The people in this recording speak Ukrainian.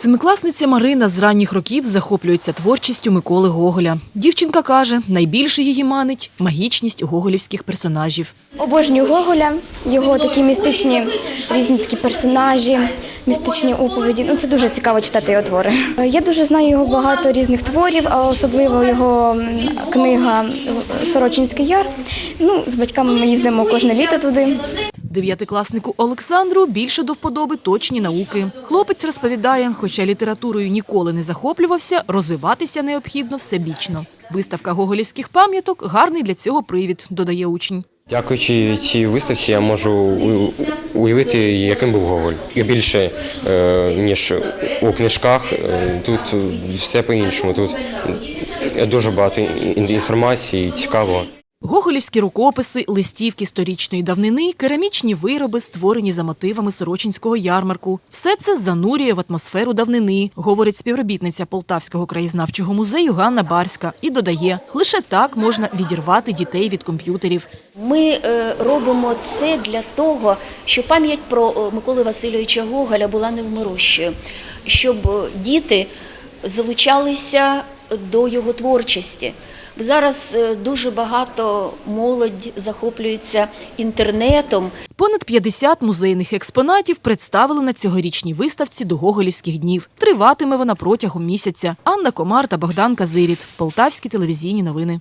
Семикласниця Марина з ранніх років захоплюється творчістю Миколи Гоголя. Дівчинка каже, найбільше її манить магічність гоголівських персонажів. Обожнюю Гоголя, його такі містичні різні такі персонажі, містичні оповіді. Ну це дуже цікаво читати його твори. Я дуже знаю його багато різних творів, а особливо його книга Сорочинський яр. Ну, з батьками ми їздимо кожне літо туди. Дев'ятикласнику Олександру більше до вподоби точні науки. Хлопець розповідає, хоча літературою ніколи не захоплювався, розвиватися необхідно всебічно. Виставка гоголівських пам'яток гарний для цього привід, додає учень. Дякуючи цій виставці, я можу уявити, яким був Гоголь. Більше, е, ніж у книжках. Е, Тут все по-іншому. Тут дуже багато ін- інформації, цікаво. Гоголівські рукописи, листівки сторічної давнини, керамічні вироби, створені за мотивами Сорочинського ярмарку. Все це занурює в атмосферу давнини, говорить співробітниця Полтавського краєзнавчого музею Ганна Барська і додає, лише так можна відірвати дітей від комп'ютерів. Ми е, робимо це для того, щоб пам'ять про е, Миколи Васильовича Гоголя була невмирущою, щоб е, діти залучалися до його творчості. Бо Зараз е, дуже багато молодь захоплюється інтернетом, Понад 50 музейних експонатів представили на цьогорічній виставці до Гоголівських днів. Триватиме вона протягом місяця. Анна Комар та Богдан Казиріт. Полтавські телевізійні новини.